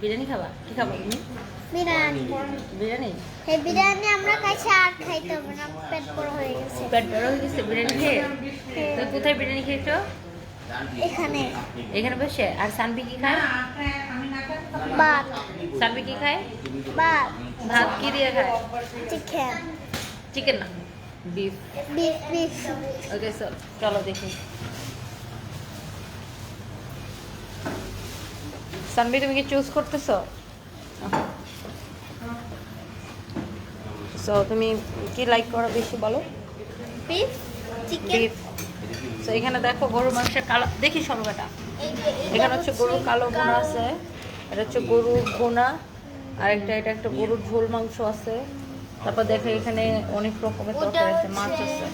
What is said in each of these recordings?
বিরিয়ানি খাবা? কি খাবা? তুমি বিরিয়ানি। বিরিয়ানি? এই বিরিয়ানি আমরা খাইছি আর খাইতে হবে না পেট বড় হয়ে গেছে। পেট বড় হয়ে গেছে বিরিয়ানি খেয়ে? তো কোথায় বিরিয়ানি খেয়েছো? এখানে। এখানে বসে? আর সানবি কি খায়? ভাত। সানবি কি খায়? ভাত। ভাত কি দিয়ে খায়? চিকেন। চিকেন না বিফ। Beef beef. ওকে চলো দেখি। সানবি তুমি কি চুজ করতেছো? সো তুমি কি লাইক করো বেশি বলো? বিফ চিকেন বিফ এখানে দেখো গরুর মাংসের কালো দেখি সরকাটা এখানে হচ্ছে গরুর কালো বোনা আছে এটা হচ্ছে গরুর বোনা আর একটা এটা একটা গরুর ঝোল মাংস আছে। তারপর দেখো এখানে অনেক রকমের তরকারি আছে মাছ আছে।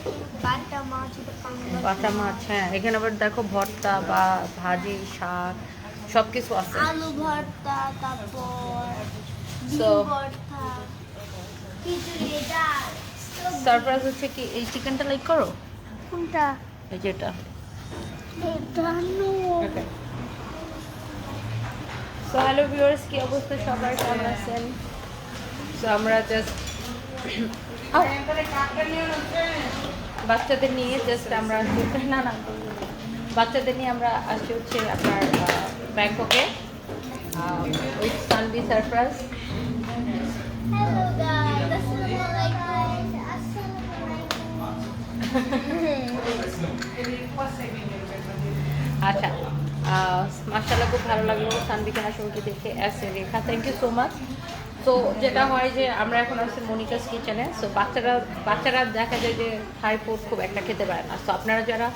বাটা মাছ হ্যাঁ এখানে আবার দেখো ভর্তা বা ভাজি শাক সব কিছু আছে। আলু ভর্তা তারপর সারপ্রাইজ হচ্ছে কি এই চিকেনটা লাইক করো? কোনটা? এই যেটা। সো হ্যালো ভিউয়ার্স কি অবস্থা? সবার কেমন আছেন? সো আমরা জাস্ট বাচ্চাদের নিয়ে জাস্ট আমরা না না বাচ্চাদের নিয়ে আমরা আসছি হচ্ছে আপনার সানবি সারপ্রাইজ হ্যালো গাইস আসসালামু আলাইকুম আসসালামু আচ্ছা মার্শাল্লাহ খুব ভালো লাগল সানবিকে হাসুমকে দেখে আসছে Rekha. Thank you so much তো যেটা হয় যে আমরা এখন আসছি মনিকাস কিচেনে সো বাচ্চারা বাচ্চারা দেখা যায় যে থাই ফুড খুব একটা খেতে পারে না। সো আপনারা যারা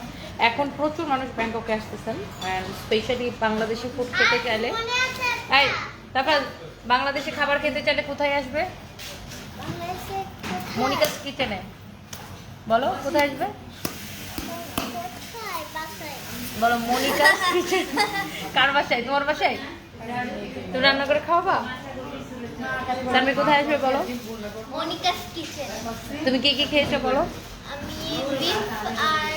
এখন প্রচুর মানুষ ব্যাংককে আসতেছেন। স্পেশালি বাংলাদেশি ফুড খেতে চাইলে। এই তারপর বাংলাদেশি খাবার খেতে চাইলে কোথায় আসবে? মনিকাস কিচেনে। বলো কোথায় আসবে? বলো মনিকাস কিচেন। কার বাসায়? তোমার বাসায়? তুমি রান্না করে খাওয়াবা? তারপরে কোথায় আসবে বলো? Monica's Kitchen. তুমি কি কি খেয়েছো বলো? আমি বিফ আর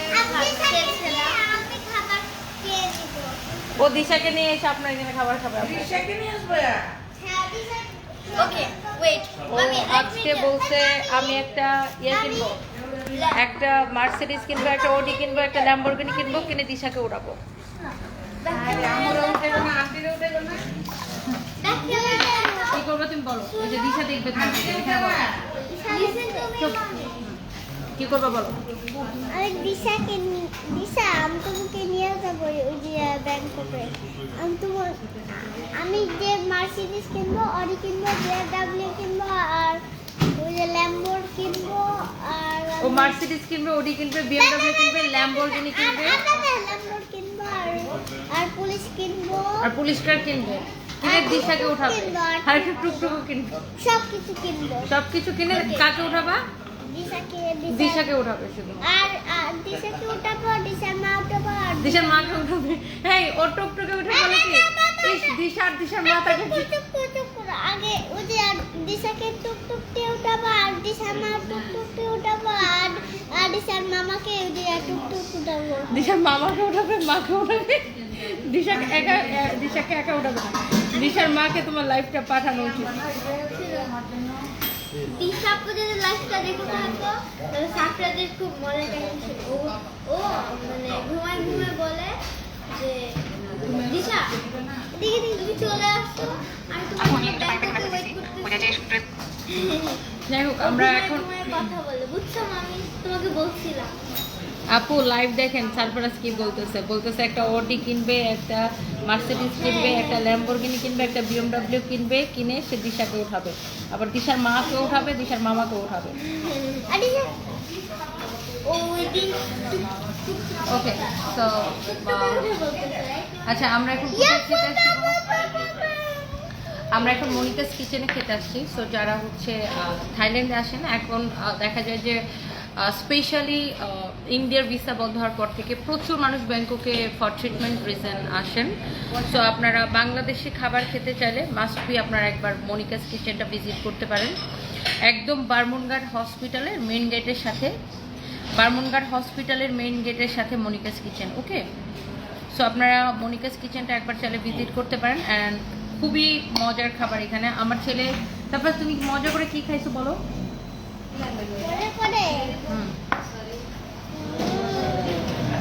ও দিশাকে নিয়ে এসে আপনার এখানে খাবার খাবে। আপু। ওকে ওয়েট ও আজকে বলছে আমি একটা ইয়ে কিনবো। একটা মার্সিডিজ কিনবো একটা ওডি কিনবো একটা ল্যাম্বরগিনি কিনবো কিনে দিশাকে উড়াবো। কি করব তুমি বলো? ওই যে দিশা দেখবে বলো। কি করবে বলো? আমি দিশাকে দিশা আমি তোমাকে নিয়ে যাব ওই যে ব্যাংককে। আমি তোমার আমি যে মার্সিডিজ কিনবো অডি কিনবো বিএমডব্লিউ কিনবো আর ওই যে ল্যাম্বোর কিনবো আর ও মার্সিডিজ কিনবে ওডি কিনবে বিএমডব্লিউ কিনবে ল্যাম্বরগিনি কিনবে। ল্যাম্বোর কিনবো আর আর পুলিশ কিনবো। আর পুলিশ কার কিনবে। কিনে দিশাকে উঠাবে। আর একটা টুকটুকু কিনবে। সব কিছু কিনবো। সব কিছু কিনে কাকে উঠাবা? দিশাকে উঠাবে শুধু। আর দিশাকে উঠাবো দিশার মা উঠাবো দিশার মাকে উঠাবে। হ্যাঁ ওর টুকটুকে উঠে বলে কি? ইস দিশার দিশার টুক টুক আগে ওই যে আর দিশাকে টুক টুক দিয়ে উঠাবো আর দিশার মা দিয়ে উঠাবো আর আর দিশার মামাকে ওই যে টুক টুক উঠাবো। দিশার মামাকে উঠাবে মাকে উঠাবে। দিশাকে একা দিশাকে একা উঠাবে না। দিশার মাকে তোমার লাইফটা পাঠানো উচিত। আপু যদি লাইফটা দেখে থাকতো তাহলে সাফরাদের খুব মজার কাহিনী ও ও মানে ঘুমায় ঘুমায় বলে যে দিশা এদিকে এদিকে তুমি চলে আসছো আমি তোমার ব্যাংককে ওয়েট করতেছি। যাই হোক আমরা এখন কথা বলে। বুঝছ আমি তোমাকে বলছিলাম। আপু লাইভ দেখেন সারপ্রাইজ কি বলতেছে? বলতেছে একটা ওডি কিনবে একটা মার্সিডিজ কিনবে একটা ল্যাম্বরগিনি কিনবে একটা বিএমডব্লিউ কিনবে কিনে সে দিশাকে উঠাবে আবার দিশার মাকে উঠাবে দিশার মামাকে উঠাবে ওকে তো আচ্ছা আমরা এখন? আমরা এখন মনিকাস কিচেনে খেতে আসছি। সো যারা হচ্ছে থাইল্যান্ডে আসেন এখন দেখা যায় যে স্পেশালি ইন্ডিয়ার ভিসা বন্ধ হওয়ার পর থেকে প্রচুর মানুষ ব্যাংককে ফর ট্রিটমেন্ট রিজন আসেন। সো আপনারা বাংলাদেশি খাবার খেতে চাইলে মাস্ট বি আপনারা একবার মনিকাস কিচেনটা ভিজিট করতে পারেন। একদম বারমুনঘাট হসপিটালের মেন গেটের সাথে। বারমুনঘাট হসপিটালের মেন গেটের সাথে মনিকাস কিচেন ওকে সো আপনারা মনিকাস কিচেনটা একবার চাইলে ভিজিট করতে পারেন অ্যান্ড খুবই মজার খাবার এখানে। আমার ছেলে, তারপর তুমি মজা করে কি খাইছো বলো।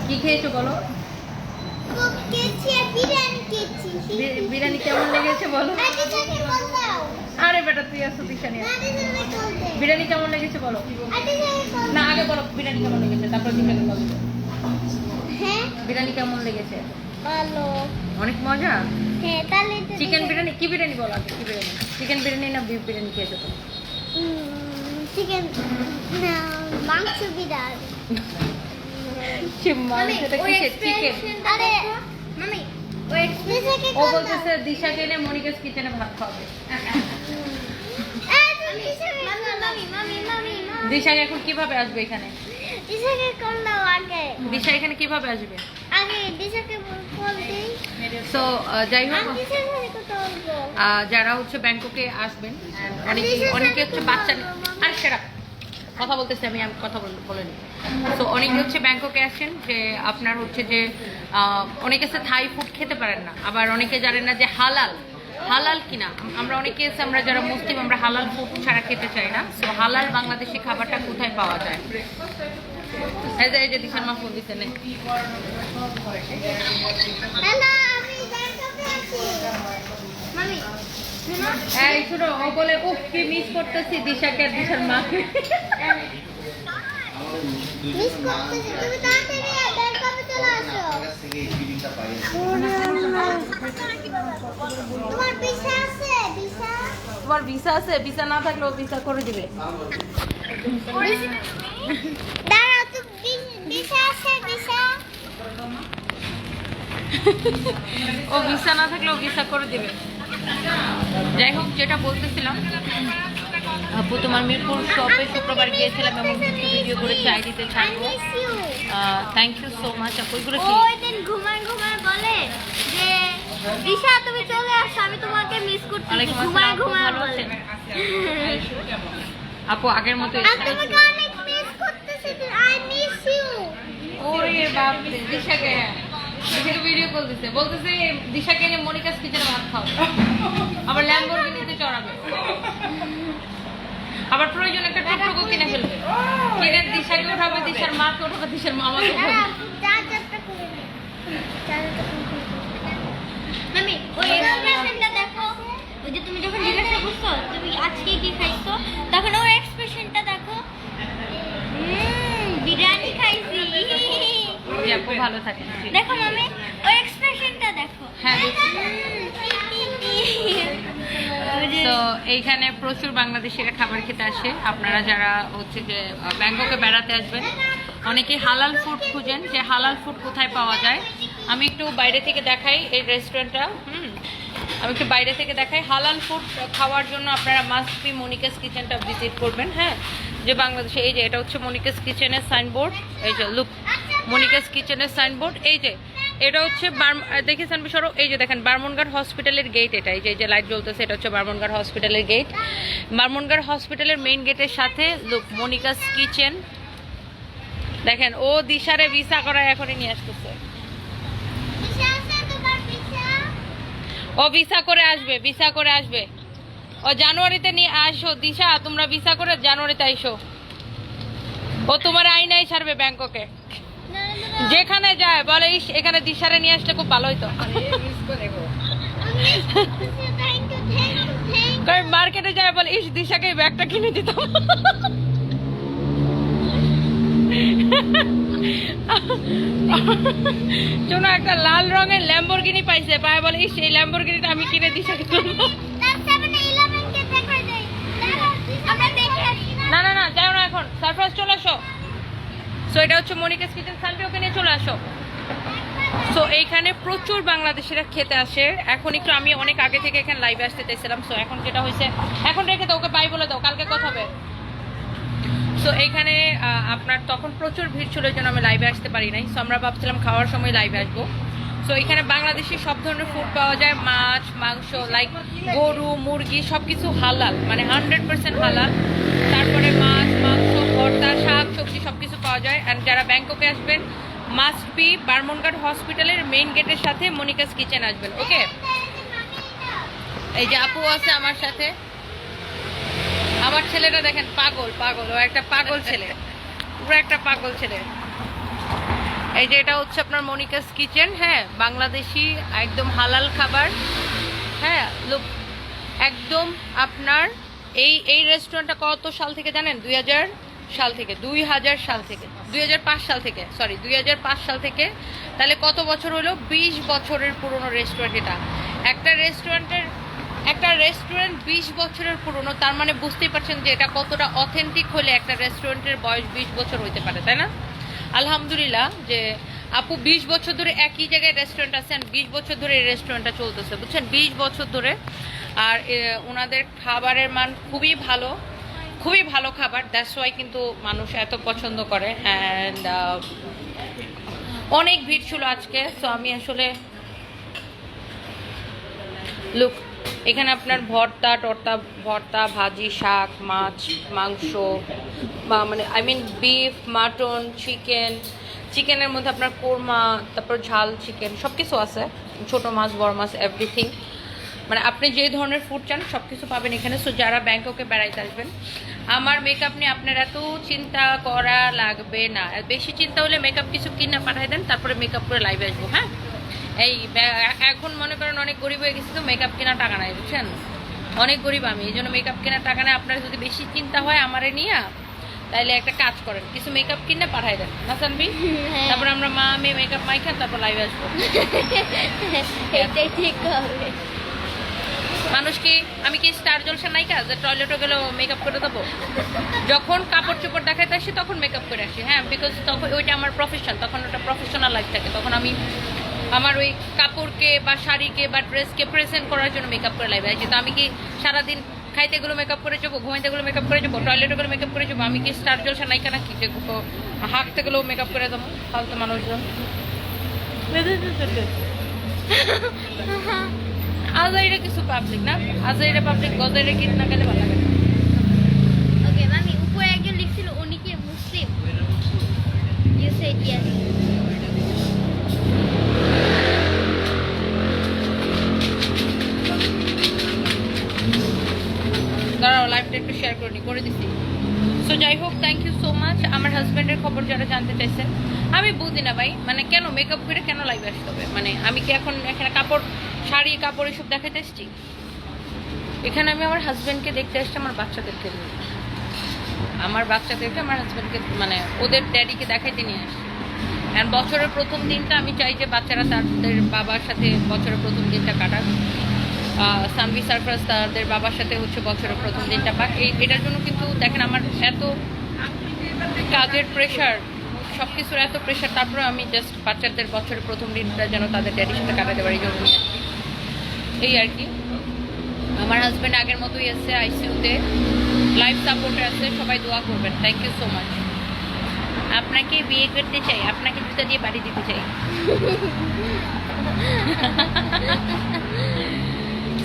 কি খেয়েছো বলো? বিরিয়ানি কেমন লেগেছে বলো? আরে বেটা তুই আসো দিশা নিয়ে আগে থেকে বলতে বিরিয়ানি কেমন লেগেছে বলো? না আগে বলো বিরিয়ানি কেমন লেগেছে? তারপর দিশাকে বলো। হ্যাঁ বিরিয়ানি কেমন লেগেছে? ভালো। অনেক মজা? হ্যাঁ তাহলে চিকেন বিরিয়ানি। কি বিরিয়ানি বলো আগে? কি বিরিয়ানি? চিকেন বিরিয়ানি না বিফ বিরিয়ানি খেয়েছো তুমি? চিকেন মাংস বিরিয়ানি সেটা কিসের চিকেন আরে মামি ও বলতেছে দিশাকে এনে মনিকাস কিচেনে ভাত খাওয়াবে মামি মামি মামি মামি দিশাকে এখন কীভাবে আসবে এখানে? দিশাকে কল দাও আগে। দিশা এখানে কীভাবে আসবে? আগে দিশাকে কল দিই সো যাই হোক। যারা হচ্ছে ব্যাংককে আসবেন অনেকে অনেকে হচ্ছে বাচ্চা কথা বলতেছি আমি আমি কথা বল- বলে নিই তো অনেকে হচ্ছে ব্যাংককে আসেন যে আপনার হচ্ছে যে অনেকে আছে থাই ফুড খেতে পারেন না। আবার অনেকে জানেন না যে হালাল। হালাল কিনা? আমরা অনেকে এসে আমরা যারা মুসলিম, আমরা হালাল ফুড ছাড়া খেতে চাই না। সো হালাল বাংলাদেশি খাবারটা কোথায় পাওয়া যায়? দিশার মা ফোন দিচ্ছে নে। হ্যালো আমি ব্যাংককে আছি মামি শুনো এই শুনো ও বলে উফ কি মিস করতেছি দিশাকে আর দিশার মাকে। মিস করতেছি তুমি তাড়াতাড়ি ব্যাংককে চলে আসো? তোমার পিসা আছে পিসা তোমার ভিসা আছে ভিসা না থাকলেও ভিসা করে দিবে। দাঁড়াও তুমি পিসা আছে পিসা ও ভিসা না থাকলেও ভিসা করে দিবে। যাই হোক যেটা বলতেছিলাম আপু তোমার মিরপুর শপে শুক্রবার গিয়েছিলাম এবং কিছু ভিডিও করেছি আইডিতে ছাড়বো থ্যাংক ইউ সো মাচ আপু এগুলো কি? ঘুমায় ঘুমায় বলে যে দিশা তুমি চলে আসো আমি তোমাকে মিস ওয়ালাইকুম ঘুমায় আপু ঘুমায় বলে। আপু আগের মতো তোমাকে অনেক মিস করতেছি আই মিস ইউ ওরে বাপ রে, দিশাকে কল দিছে বলতেছে দিশাকে নিয়ে মনিকাস কিচেনে ভাত খাও। আবার ল্যাম্বরগিনিতে চড়াবে। আবার প্রয়োজন একটা টুকটুকু কিনে ফেলবে। কিনে দিশাকে উঠাবে দিশার মাকে উঠাবে দিশার মামাকে তুমি যখন জিজ্ঞাসা করছ তুমি আজকে কি খাইছো তখন ওর এক্সপ্রেশনটা দেখো। বিরিয়ানি খাইছি। আপু ভালো থাকেন। দেখো মামি দেখো। হ্যাঁ, তো এইখানে প্রচুর বাংলাদেশিরা খাবার খেতে আসে। আপনারা যারা হচ্ছে যে ব্যাংককে বেড়াতে আসবেন অনেকে হালাল ফুড খুঁজেন যে হালাল ফুড কোথায় পাওয়া যায়। আমি একটু বাইরে থেকে দেখাই এই রেস্টুরেন্টটা হুম আমি একটু বাইরে থেকে দেখাই। হালাল ফুড খাওয়ার জন্য আপনারা মাস্ট বি মনিকাস কিচেনটা ভিজিট করবেন হ্যাঁ? যে বাংলাদেশে এই যে এটা হচ্ছে মনিকাস কিচেনের সাইনবোর্ড এই যে লুক মনিকাস কিচেনের সাইনবোর্ড এই যে এটা হচ্ছে আহ, দেখেছেন সরো। এই যে দেখেন বার্মনগার হসপিটালের গেট এটা এই যে লাইট জ্বলতেছে এটা হচ্ছে বার্মনগার হসপিটালের গেট বার্মনগার হসপিটালের মেইন গেটের সাথে মনিকাস কিচেন দেখেন ও দিশারে ভিসা করা এখনই নিয়ে আসতেছে। ও ভিসা করে আসবে ভিসা করে আসবে। ও জানুয়ারিতে নিয়ে আসো দিশা তোমরা ভিসা করে জানুয়ারিতে আইসো। ও তোমার আইনাই ছাড়বে ব্যাংককে। যেখানে যায় বলে ইস এখানে দিশারে নিয়ে আসলে খুব ভালো কারণ মার্কেটে যায় বলে ইস দিশাকে ব্যাগটা কিনে দিতাম। শোনো একটা লাল রঙের ল্যাম্বরগিনি পাইছে পায় বলে ইস এই ল্যাম্বরগিনিটা আমি কিনে দিশাকে তুলবো তার 7-Eleven কে দেখা যায় দাঁড়াও, আমরা না না না না যাও না এখন সারপ্রাইজ চলে আসো সো এটা হচ্ছে মনিকাস কিচেন সানডে ওকে নিয়ে চলে আসো। সো এইখানে প্রচুর বাংলাদেশিরা খেতে আসে। এখন একটু আমি অনেক আগে থেকে এখানে লাইভে আসতে চাইছিলাম। সো এখন যেটা হয়েছে, এখন রেখে দাও, ওকে বাই বলে দাও, কালকে কথা হবে। সো এইখানে আপনার তখন প্রচুর ভিড় ছিল জন্য আমি লাইভে আসতে পারি নাই। সো আমরা ভাবছিলাম খাওয়ার সময় লাইভে আসব। সো এখানে বাংলাদেশি সব ধরনের ফুড পাওয়া যায়। মাছ, মাংস লাইক গরু, মুরগি সব কিছু হালাল। মানে হান্ড্রেড পার্সেন্ট হালাল। তারপরে মাছ ভর্তা শাক, সবজি সব কিছু পাওয়া যায়। অ্যান্ড যারা ব্যাংককে আসবেন মাস্ট বি বারমনঘাট হসপিটালের মেইন গেটের সাথে মনিকাস কিচেন আসবেন ওকে এই যে আপু আছে আমার সাথে। আমার ছেলেটা দেখেন পাগল পাগল, ও একটা পাগল ছেলে। পুরো একটা পাগল ছেলে। এই যে এটা হচ্ছে আপনার মনিকাস কিচেন হ্যাঁ? বাংলাদেশি একদম হালাল খাবার হ্যাঁ? লোক একদম আপনার এই এই রেস্টুরেন্টটা কত সাল থেকে জানেন? দুই হাজার সাল থেকে, দুই হাজার সাল থেকে, দুই হাজার পাঁচ সাল থেকে সরি দুই হাজার পাঁচ সাল থেকে, তাহলে কত বছর হলো? বিশ বছরের পুরনো রেস্টুরেন্ট এটা। একটা রেস্টুরেন্টের একটা রেস্টুরেন্ট বিশ বছরের পুরনো, তার মানে বুঝতেই পারছেন যে এটা কতটা অথেন্টিক হলে একটা রেস্টুরেন্টের বয়স বিশ বছর হইতে পারে, তাই না? আলহামদুলিল্লাহ যে আপু বিশ বছর ধরে একই জায়গায় রেস্টুরেন্ট আছেন বিশ বছর ধরে এই রেস্টুরেন্টটা চলতেছে, বুঝছেন? বিশ বছর ধরে। আর ওনাদের খাবারের মান খুবই ভালো। খুবই ভালো খাবার দ্যাটস ওয়াই কিন্তু মানুষ এত পছন্দ করে অ্যান্ড অনেক ভিড় ছিল আজকে তো আমি আসলে লুক এখানে আপনার ভর্তা, টর্তা, ভর্তা, ভাজি, শাক, মাছ, মাংস, বা মানে I mean beef mutton chicken চিকেনের মধ্যে আপনার কোরমা, তারপর ঝাল চিকেন সব কিছু আছে, ছোটো মাছ, বড় মাছ এভরিথিং মানে আপনি যে ধরনের ফুড চান সব কিছু পাবেন এখানে। সো যারা ব্যাংককে বেড়াইতে আসবেন আমার মেকআপ নিয়ে আপনার এত চিন্তা করা লাগবে না। বেশি চিন্তা হলে মেকআপ কিছু কিনে পাঠাই দেন তারপরে মেকআপ করে লাইভে আসব হ্যাঁ? এই এখন মনে করেন অনেক গরিব হয়ে গেছি তো মেকআপ কেনার টাকা নাই বুঝছেন? অনেক গরিব আমি এই জন্য মেকআপ কেনার টাকা নেই আপনার যদি বেশি চিন্তা হয় আমারে নিয়ে তাহলে একটা কাজ করেন কিছু মেকআপ কিনে পাঠাই দেন না সানবি হ্যাঁ। তারপর আমরা মা মেয়ে মেকআপ মাইখান তারপর লাইভে আসব। এটাই ঠিক হবে। মানুষ কি আমি কি স্টার জলসা নায়িকা? যে টয়লেটে গেলেও মেকআপ করে দেবো? যখন কাপড় চোপড় দেখাতে আসি তখন মেকআপ করে আসি হ্যাঁ? বিকজ তখন ওইটা আমার প্রফেশন তখন ওটা প্রফেশনাল লাইফ থাকে। তখন আমি আমার ওই কাপড়কে বা শাড়িকে বা ড্রেসকে প্রেজেন্ট করার জন্য মেকআপ করে লাইভে আসি। তো আমি কি সারাদিন খাইতে গেলো মেকআপ করে যাব ঘুমাইতে গেলো মেকআপ করে যাব টয়লেটে গেলো মেকআপ করে যাব আমি কি স্টার জলসা নায়িকা নাকি? যে হাঁকতে গেলেও মেকআপ করে দেবো ফালতু মানুষজন। আজাইরা কিছু পাবলিক না আজাইরা পাবলিক গজাইরা কিট না গেলে ভালো লাগে ওকে মামি উপরে একজন লিখছিল উনি কি মুসলিম? ইউ সেড ইয়েস দাঁড়াও লাইভটা একটু শেয়ার করে নি করে দিছি। সো যাই হোক থ্যাংক ইউ সো মাচ আমার হাজব্যান্ডের খবর যারা জানতে চাইছেন, আমি বুঝি না ভাই মানে কেন মেকআপ করে কেন লাইভ আসতে হবে? মানে আমি কি এখন এখানে কাপড়, শাড়ি, কাপড় এসব দেখাতে এসছি? এখানে আমি আমার হাজব্যান্ডকে দেখতে আসছি, আমার বাচ্চাদেরকে নিয়ে। আমার বাচ্চাদেরকে, আমার হাজব্যান্ডকে মানে ওদের ড্যাডিকে দেখাইতে নিয়ে আসছি। আর বছরের প্রথম দিনটা আমি চাই যে বাচ্চারা তাদের বাবার সাথে বছরের প্রথম দিনটা কাটাক। সানভি সারফরাজ তাদের বাবার সাথে হচ্ছে বছরের প্রথম দিনটা পাক এই এটার জন্য কিন্তু দেখেন আমার এত কাজের প্রেশার সব কিছুর এত প্রেশার তারপরে আমি জাস্ট বাচ্চাদের বছরের প্রথম দিনটা যেন তাদের ড্যাডির সাথে কাটাতে পারি আসছি এই আর কি। আমার হাজব্যান্ড আগের মতোই আছে আইসিইউতে লাইফ সাপোর্টে আছে, সবাই দোয়া করবেন। থ্যাংক ইউ সো মাচ আপনাকে বিয়ে করতে চাই, আপনাকে জুতা দিয়ে বাড়ি দিতে চাই।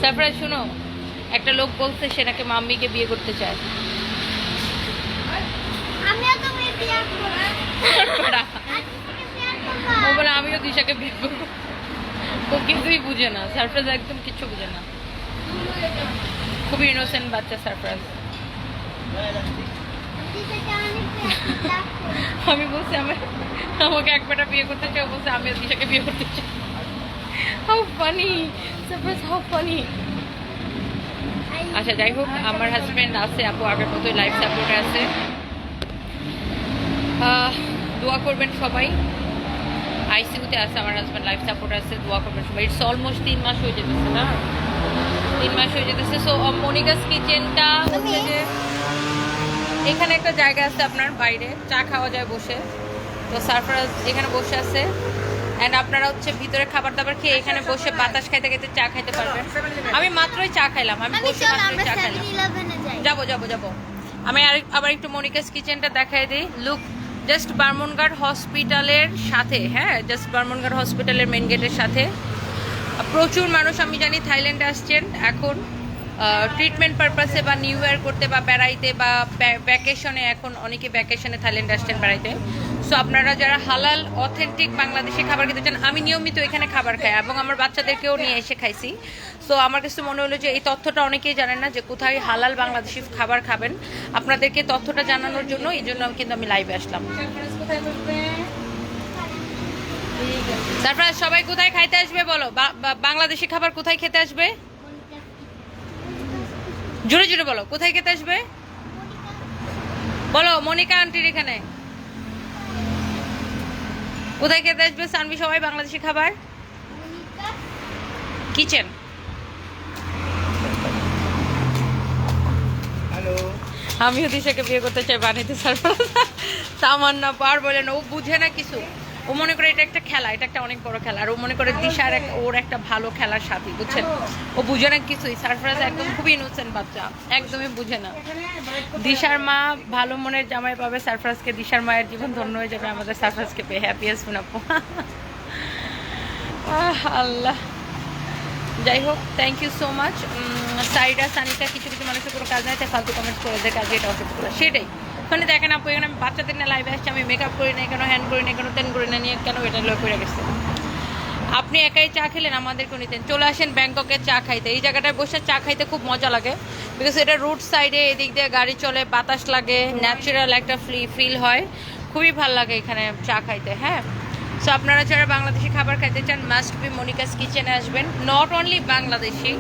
সারপ্রাইজ শুনো একটা লোক বলছে সে নাকি মাম্মিকে বিয়ে করতে চায়। ও বলে আমিও দিশাকে বিয়ে করব। ও কিছুই বুঝে না। সারপ্রাইজ একদম কিছু বুঝে না। খুবই ইনোসেন্ট বাচ্চা সারপ্রাইজ। আমি বলছি আমার আমাকে একবারটা বিয়ে করতে চাই ও বলছে আমিও দিশাকে বিয়ে করতে চাই। How funny surprise how funny আচ্ছা যাই হোক, আমার হাজব্যান্ড আছে, আপু আগের মতোই লাইফ সাপোর্টে আছে। দোয়া করবেন সবাই। আইসিইউতে আছে, আমার হাজব্যান্ড লাইফ সাপোর্ট আছে, দোয়া করবেন সবাই। ইটস অলমোস্ট তিন মাস হয়ে যেতেছে না? তিন মাস হয়ে যেতেছে। সো মনিকাস কিচেনটা হচ্ছে যে এখানে একটা জায়গা আছে আপনার বাইরে। চা খাওয়া যায় বসে। তো সারফরাজ এখানে বসে আছে। অ্যান্ড আপনারা হচ্ছে ভিতরে খাবার দাবার খেয়ে এখানে বসে বাতাস খাইতে খাইতে চা খাইতে পারবেন। আমি মাত্রই চা খাইলাম আমি বসে মাত্রই চা খাইলাম। যাব যাব যাব। আমি আর আবার একটু মনিকাস কিচেনটা দেখাই দিই। লুক জাস্ট বার্মনগার্ড হসপিটালের সাথে হ্যাঁ জাস্ট বার্মনগার্ড হসপিটালের মেন গেটের সাথে। প্রচুর মানুষ আমি জানি থাইল্যান্ডে আসছেন। এখন ট্রিটমেন্ট পারপাসে বা নিউ ইয়ার করতে বা বেড়াইতে বা ভ্যাকেশনে এখন অনেকে ভ্যাকেশনে থাইল্যান্ডে আসছেন বেড়াইতে। সো আপনারা যারা হালাল অথেন্টিক বাংলাদেশি খাবার খেতে চান, আমি নিয়মিত এখানে খাবার খাই এবং আমার বাচ্চাদেরকেও নিয়ে এসে খাইছি। সো আমার কাছে মনে হলো যে এই তথ্যটা অনেকেই জানেন না যে কোথায় হালাল বাংলাদেশি খাবার খাবেন। আপনাদেরকে তথ্যটা জানানোর জন্য এই জন্য কিন্তু আমি লাইভে আসলাম। সারপ্রাইজ সবাই কোথায় খাইতে আসবে বলো? বাংলাদেশি খাবার কোথায় খেতে আসবে? জোরে জোরে বলো, কোথায় খেতে আসবে? বলো, মনিকা আন্টির এখানে। কোথায় খেতে আসবে সানবি সবাই? বাংলাদেশি খাবার? কিচেন হ্যালো আমিও দিশাকে বিয়ে করতে চাই বানিতে সারপ্রাইজ তামান্না পার বলেন ও বুঝে না কিছু। ও মনে করে এটা একটা খেলা এটা একটা অনেক বড় খেলা। আর ও মনে করে দিশার ওর একটা ভালো খেলার সাথী বুঝছেন? ও বুঝে না কিছুই। সারফরাজ একদম খুবই ইনোসেন্ট বাচ্চা একদমই বুঝে না। দিশার মা ভালো মনের জামাই পাবে সারপ্রাইজকে দিশার মায়ের জীবন ধন্য হয়ে যাবে আমাদের সারপ্রাইজকে পেয়ে হ্যাপিয়েস্ট আহ, আল্লাহ। যাই হোক থ্যাংক ইউ সো মাচ সাইডা সানিকা কিছু কিছু মানুষের কোনো কাজ নাই তাই ফালতু কমেন্টস করে দেয় কাজে এটা করে সেটাই। ওখানে দেখেন আপু, এখানে বাচ্চাদের নিয়ে লাইভে আসছি, আমি মেকআপ করি না কেন হ্যান্ড করি না কেন তেন করি না নিয়ে কেন এটা লোক পড়ে গেছে আপনি একাই চা খেলেন আমাদেরকে নিতেন চলে আসেন ব্যাংককে চা খাইতে। এই জায়গাটায় বসে চা খাইতে খুব মজা লাগে বিকজ এটা রোড সাইডে এদিক দিয়ে গাড়ি চলে, বাতাস লাগে ন্যাচারাল একটা ফ্রি ফিল হয়। খুবই ভালো লাগে এখানে চা খাইতে হ্যাঁ? সো আপনারা যারা বাংলাদেশি খাবার খাইতে চান মাস্ট বি মনিকাস কিচেনে আসবেন। Not only Bangladeshi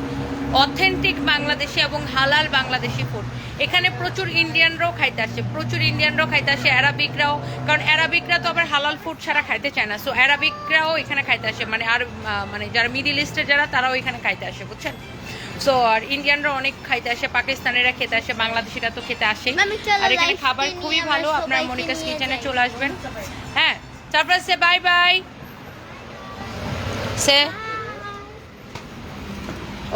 authentic Bangladeshi এবং হালাল বাংলাদেশি ফুড এখানে প্রচুর ইন্ডিয়ানরাও খাইতে আসছে প্রচুর ইন্ডিয়ানরাও খাইতে আসে অ্যারাবিকরাও কারণ অ্যারাবিকরা তো আবার হালাল ফুড ছাড়া খাইতে চায় না। সো অ্যারাবিকরাও এখানে খাইতে আসে মানে আর মানে যারা মিডিল ইস্টের যারা তারাও এখানে খাইতে আসে বুঝছেন? সো আর ইন্ডিয়ানরা অনেক খাইতে আসে পাকিস্তানিরা খেতে আসে বাংলাদেশিরা তো খেতে আমি আর এখানে খাবার খুবই ভালো আপনারা মনিকাস কিচেনে চলে আসবেন। হ্যাঁ তারপর সে বাই বাই সে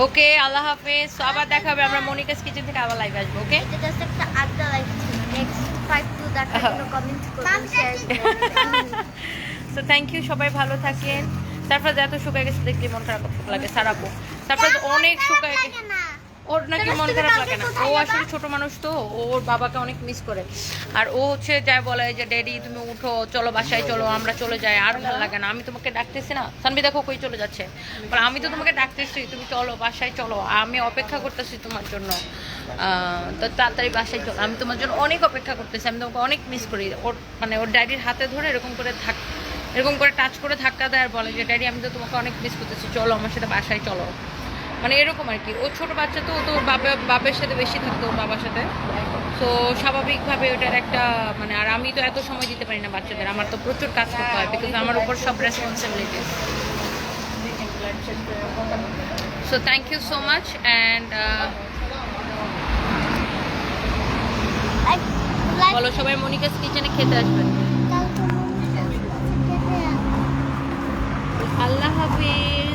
ওকে আল্লাহ হাফেজ। আবার দেখা হবে আমরা মনিকাস কিচেন থেকে আবার লাইভ আসব ওকে? এটা জাস্ট একটা আড্ডা লাইফ ছিল। নেক্সট পার্ট টু দেখার জন্য কমেন্ট করুন শেয়ার সো থ্যাংক ইউ সবাই ভালো থাকেন। তারপর এত শুকায় গেছে দেখলে মন খারাপ লাগে সারাবো তারপর অনেক শুকায় গেছে। ওর নাকি মন খারাপ লাগে না। ও আসলে ছোট মানুষ তো ওর বাবাকে অনেক মিস করে। আর ও হচ্ছে যাই বলে যে ড্যাডি তুমি উঠো চলো বাসায় চলো আমরা চলে যাই আর ভালো লাগে না। আমি তোমাকে ডাকতেছি না। সানবি দেখো কই চলে যাচ্ছে। বলে, আমি তো তোমাকে ডাকতেছি তুমি চলো বাসায় চলো। আমি অপেক্ষা করতেছি তোমার জন্য। তো তাড়াতাড়ি বাসায় চলো। আমি তোমার জন্য অনেক অপেক্ষা করতেছি আমি তোমাকে অনেক মিস করি। ওর মানে ওর ড্যাডির হাতে ধরে এরকম করে থাক এরকম করে টাচ করে ধাক্কা দেয় আর বলে যে ড্যাডি আমি তো তোমাকে অনেক মিস করতেছি। চলো আমার সাথে বাসায় চলো। মানে এরকম আর কি। ও ছোট বাচ্চা তো ও তো বাবা বাপের সাথে বেশি থাকতো ওর বাবার সাথে। তো স্বাভাবিকভাবে ওটার একটা মানে আর আমি তো এত সময় দিতে পারি না বাচ্চাদের। আমার তো প্রচুর কাজ করতে হয় বিকজ আমার উপর সব responsibility so thank you so much and বলো সবাই মনিকাস কিচেনে খেতে আসবেন আল্লাহ হাফিজ।